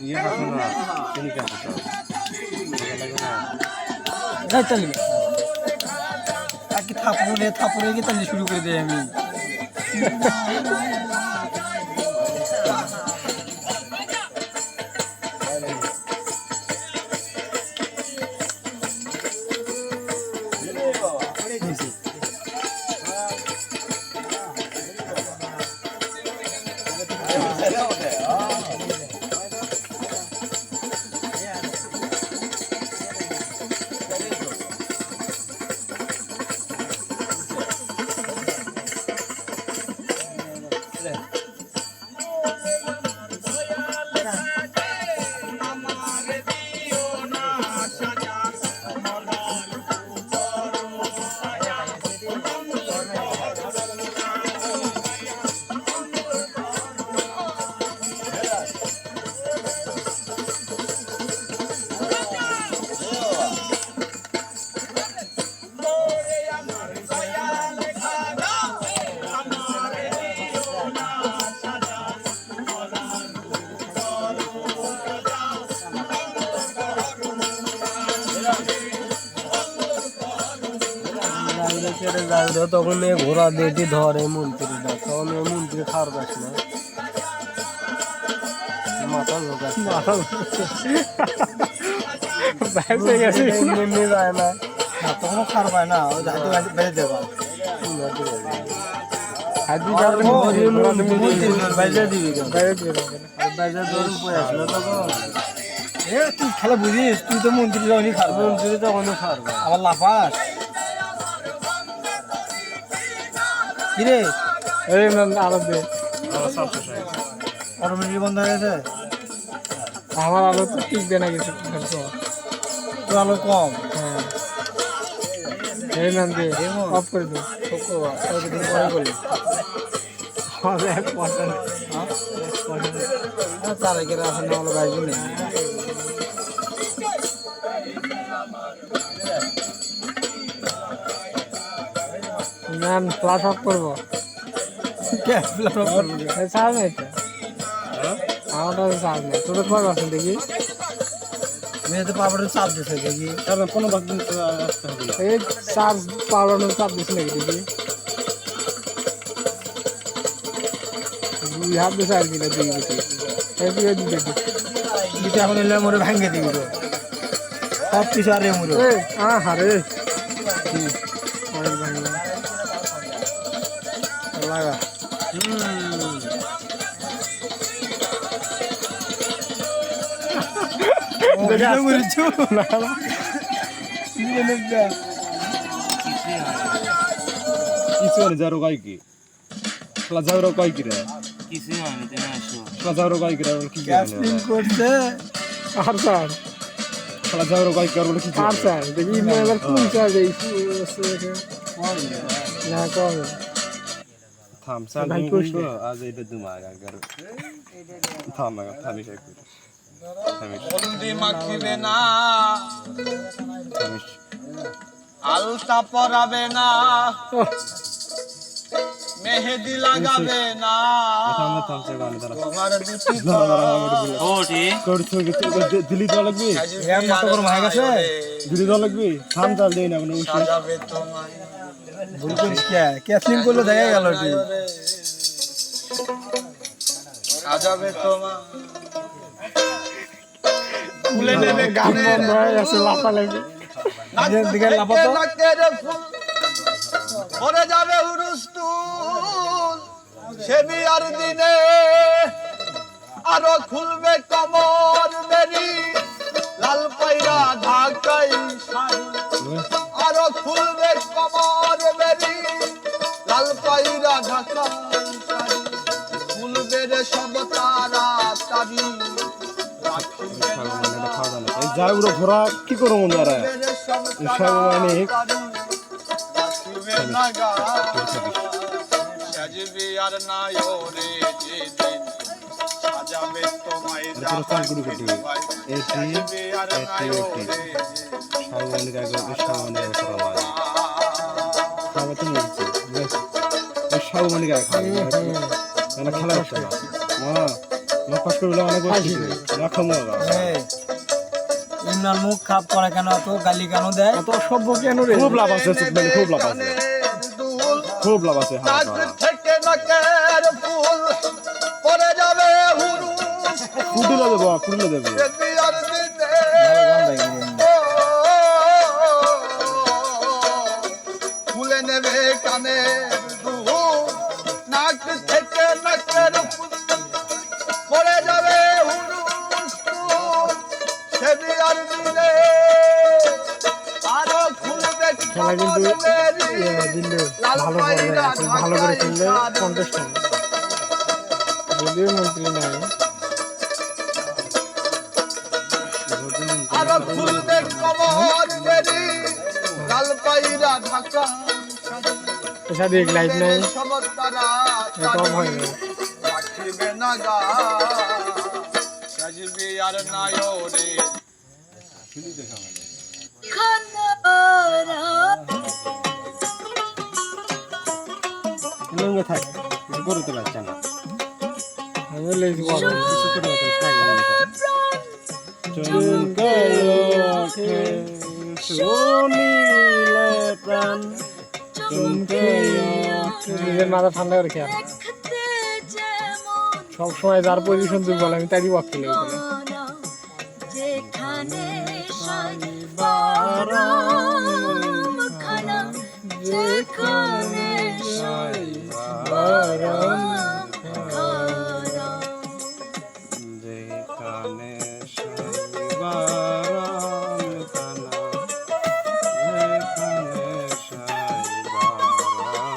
ইয়ে খাসো না চিনি খাসো তো ভালো লাগে না যাই তাহলে থাপড়ে থাপড়ে গিয়ে তাহলে শুরু করে দেয় আমি। তখন এ ঘোড়া দিয়ে ধরে মন্ত্রীটা। তখন মন্ত্রী খাওয়ার পাস না। মাথা মাথা যায় না। তখন খার পায় না। বেড়ে তখন। তুই খেলা বুঝিস? তুই তো মন্ত্রী যখনই মন্ত্রী তখনই খারবো আবার লাফাস? কিরে? এই আলো দে। আমার হয়ে অটোমেটিক বন্ধ হয়ে গেছে? আমার আলো তো টিকবে না কিছু তোর আলো কম। হ্যাঁ। এই ম্যাম দিয়ে অফ করে দিন পরে বলি। আমাদের এক পার্সেন্ট তার আগে আসলে আলো বাইজি নেই ম্যাম ক্লাস অফ করব। চার্জ নেই তো। হ্যাঁ? আমারটা চার্জ নেই। তোর দেখি। মেয়েতে পাপড়ে চাপ দিছে দেখি। কারণ কোনো না। এই চার্জ পাওয়ানোর চাপ দিস নাকি দেখি। দুই হাত দিয়ে চার্জ দিলে দুই বেশি এই দুই দিবি। দিতে এখন এলে মোরে ভাঙ্গে দিবি সব কিছু আরে মোরে। আ হারে কিছু মানে যারো গাই কি যাওয়ারও গাই কি রে কিছুই হয়নি যাওয়ারও গাই কি রে কি করছে আর স্যার খেলা যাওয়ারও গাই কি আর কি আর স্যার দেখি এবার কোন চার্জ এই না কম থাম তুমি আজ এটা থাম থামিস হলদি মাখিবে না। আলতা পরাবে না। মেহেদি লাগাবে না। তোমার দুটি ওটি করছ দিলি তো লাগবে? এর মতো করে মারা গেছে? দিলি তো লাগবে? থাম চাল দেই না কোনো সাজাবে তোমায়। ভুল করিস কে ক্যাসলিং করলে? দেখা গেল ওটি সাজাবে তোমায়। তুলে নেবে গান। বন্ধ লাফা লাগে। নিজের দিকে লাফাতো। নাকের যাবে হুরুস্তুল সে বিয়ার দিনে আরও খুলবে কমর বেরি লাল পাইরা ঢাকাই সাগমানিক আগে করা হয় খাওয়া তো মরছে সাগমানিক আগে খাওয়া খেলা হচ্ছে না হ্যাঁ। অনেক বসে লক্ষ ইমরান মুখ খাপ করে কেন? এত গালি কেন দেয়? এত অসভ্য কেন রে? খুব লাভ আছে চুকবেলি খুব লাভ আছে। খুব লাভ আছে হ্যাঁ দেবো দেবো বিয়ার নেবে কানে নাক থেকে নাকের খেলা কিন্তু দিল্লি ভালো পর্যায়ে ভালো করে খেললে কন্টেস্ট হবে যদিও মন্ত্রী নাই। এসা দেখ লাইট নাই। রাখিবে না আর নায়রে লঙ্গে ওঠে নিজের মাথা ঠান্ডা করে খেয়াল সব সময় যার পজিশন দুর্বল আমি তারই ওয়াক খেলে যেখানে যেখানে ഓരോ